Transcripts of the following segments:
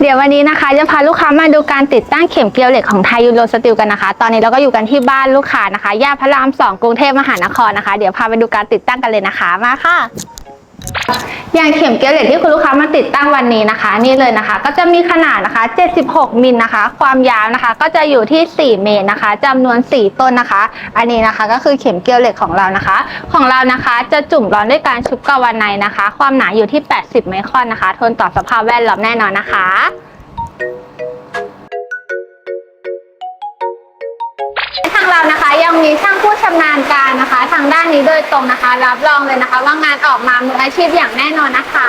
เดี๋ยววันนี้นะคะจะพาลูกค้ามาดูการติดตั้งเข็มเกลียวเหล็กของไทยยูโรสติลกันนะคะ ตอนนี้เราก็อยู่กันที่บ้านลูกค้านะคะย่านพระรามสองกรุงเทพมหานครนะคะ เดี๋ยวพาไปดูการติดตั้งกันเลยนะคะมาค่ะ อย่างเข็มเกลียวเหล็กที่คุณลูกค้ามาติดตั้งวันนี้นะคะ นี่เลยนะคะ ก็จะมีขนาดนะคะ 76 มิลนะคะ ความยาวนะคะ ก็จะอยู่ที่ 4 เมตรนะคะจำนวน 4 ต้นนะคะ อันนี้นะคะก็คือเข็มเกลียวเหล็กของเรานะคะ ของเรานะคะจะจุ่มร้อนด้วยการชุบกาวาไนนะคะ ความหนาอยู่ที่ 80 ไมครอนนะคะ ทนต่อสภาพแวดล้อมแน่นอนนะคะทางเรานะคะยังมีช่างผู นี้โดยตรงนะคะ รับรองเลยนะคะ ว่างานออกมามืออาชีพอย่างแน่นอนนะคะ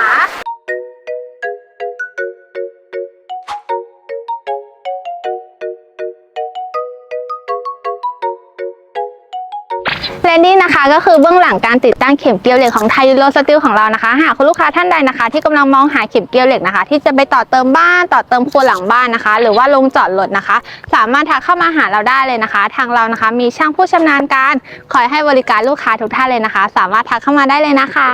และนี่นะคะก็คือเบื้องหลังการติดตั้งเข็มเกลียวเหล็กของไทยยูโรสติลของเรานะคะ หากคุณลูกค้าท่านใดนะคะ ที่กำลังมองหาเข็มเกลียวเหล็กนะคะ ที่จะไปต่อเติมบ้านต่อเติมครัวหลังบ้านนะคะ หรือว่าลงจอดรถนะคะ สามารถทักเข้ามาหาเราได้เลยนะคะ ทางเรานะคะ มีช่างผู้ชำนาญการคอยให้บริการลูกค้าทุกท่านเลยนะคะ สามารถทักเข้ามาได้เลยนะคะ